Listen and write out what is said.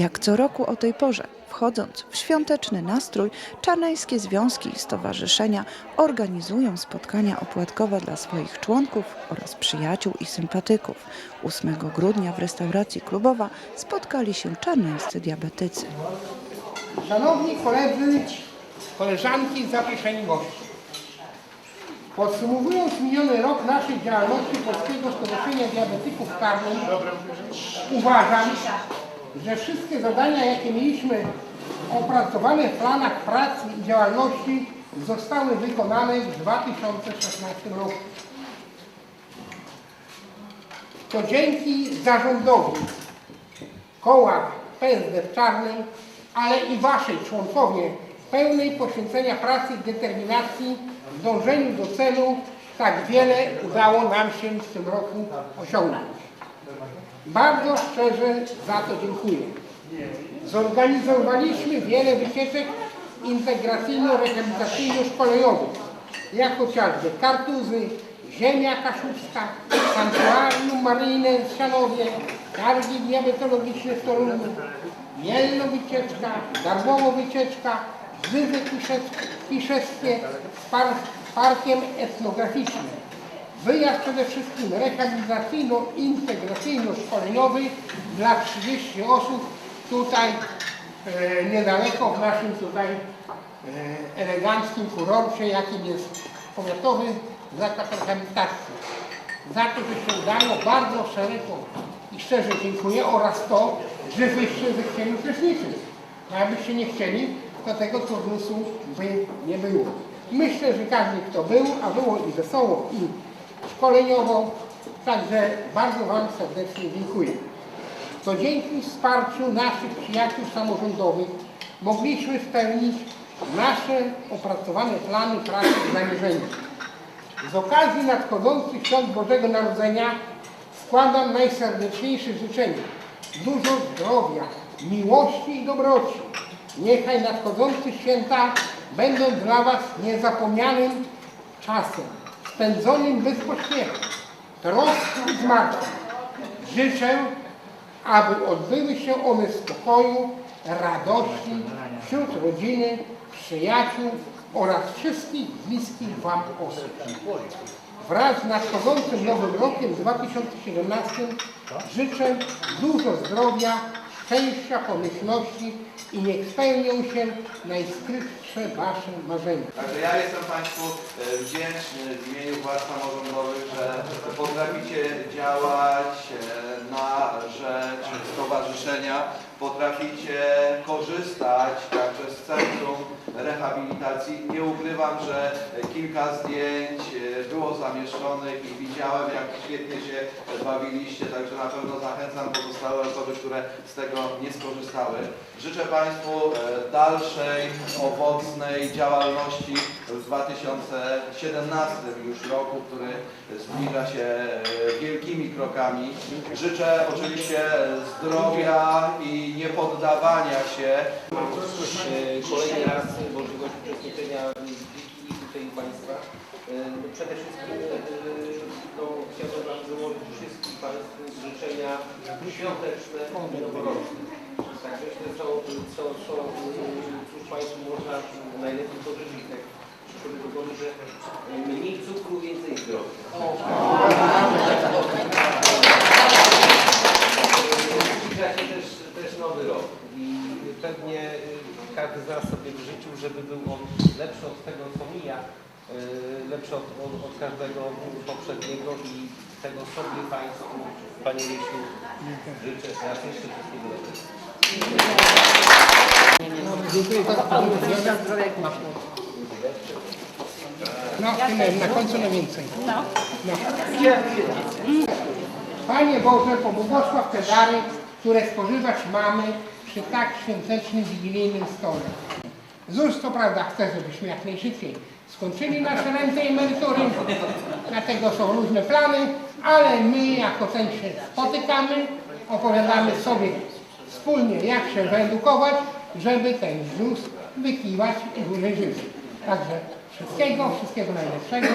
Jak co roku o tej porze, wchodząc w świąteczny nastrój, czarneńskie związki i stowarzyszenia organizują spotkania opłatkowe dla swoich członków oraz przyjaciół i sympatyków. 8 grudnia w restauracji klubowa spotkali się czarneńscy diabetycy. Szanowni koledzy, koleżanki, zaproszeni goście. Podsumowując miniony rok naszej działalności Polskiego Stowarzyszenia Diabetyków Karnych, uważam, że wszystkie zadania, jakie mieliśmy opracowane w planach pracy i działalności, zostały wykonane w 2016 roku. To dzięki zarządowi koła PSD w Czarnej, ale i Waszej członkowie pełnej poświęcenia pracy i determinacji w dążeniu do celu tak wiele udało nam się w tym roku osiągnąć. Bardzo szczerze za to dziękuję. Zorganizowaliśmy wiele wycieczek integracyjno-rehabilitacyjno-szkoleniowych, jak chociażby Kartuzy, Ziemia Kaszubska, Sanktuarium Maryjne w Sianowie, Targi Diabetologiczne w Toruniu, Mielno Wycieczka, Darmowo Wycieczka, Żywe Piszec- Piszewskie z par Parkiem Etnograficznym. Wyjazd przede wszystkim rehabilitacyjno-integracyjno-szkoleniowy dla 30 osób tutaj e, niedaleko w naszym tutaj e, eleganckim kurorcie, jakim jest Powiatowy Zakład Rehabilitacji. Za to, że się udało, bardzo szeroko i szczerze dziękuję oraz to, że wyście zechcieli uczestniczyć. A jakbyście nie chcieli, to tego turnusu by nie było. Myślę, że każdy kto był, a było i wesoło, i szkoleniowo, także bardzo Wam serdecznie dziękuję. To dzięki wsparciu naszych przyjaciół samorządowych mogliśmy spełnić nasze opracowane plany pracy i zamierzenia. Z okazji nadchodzących świąt Bożego Narodzenia składam najserdeczniejsze życzenia. Dużo zdrowia, miłości i dobroci. Niechaj nadchodzące święta będą dla Was niezapomnianym czasem, spędzonym bez pośpiechu, troski i zmartwień. Życzę, aby odbyły się one w spokoju, radości wśród rodziny, przyjaciół oraz wszystkich bliskich Wam osób. Wraz z nadchodzącym nowym rokiem 2017 życzę dużo zdrowia, szczęścia, pomyślności i niech spełnią się najskrytsze Wasze marzenia. Także ja jestem Państwu e, wdzięczny w imieniu władz samorządowych, że potraficie działać e, na rzecz stowarzyszenia, potraficie korzystać także z Centrum Rehabilitacji. Nie ukrywam, że kilka zdjęć e, było zamieszczonych i widziałem, jak świetnie się bawiliście, także na pewno zachęcam pozostałe osoby, które z tego nie skorzystały. Życzę Państwu e, dalszej, owocnej działalności w 2017 już roku, który zbliża się e, wielkimi krokami. Życzę oczywiście zdrowia i niepoddawania się E, kolejny raz możliwość uczestniczenia w tutaj u Państwa. E, no Przede wszystkim e, no, chciałbym Wam złożyć wszystkim Państwu życzenia świąteczne i noworoczne. Także myślę, co, co, co e, Państwu można najlepiej pożyczyć przyszłym roku, że mniej cukru, więcej zdrowia. Zbliża się też, też nowy rok i pewnie y, każdy z nas sobie życzył, żeby był on lepszy od tego, co mija, y, lepszy od, od, od każdego poprzedniego i tego sobie Państwu, Panie Rysiu, życzę raz jeszcze wszystkiego dobrego. No, na końcu najwięcej. No. Panie Boże, pobłogosław te dary, które spożywać mamy przy tak świątecznym, wigilijnym stole. ZUS to prawda chce, żebyśmy jak najszybciej skończyli nasze renty i emerytury, dlatego są różne plany, ale my jako ten się spotykamy, opowiadamy sobie wspólnie jak się wyedukować, żeby ten ZUS wykiwać i dłużej żyć. Także wszystkiego, wszystkiego najlepszego.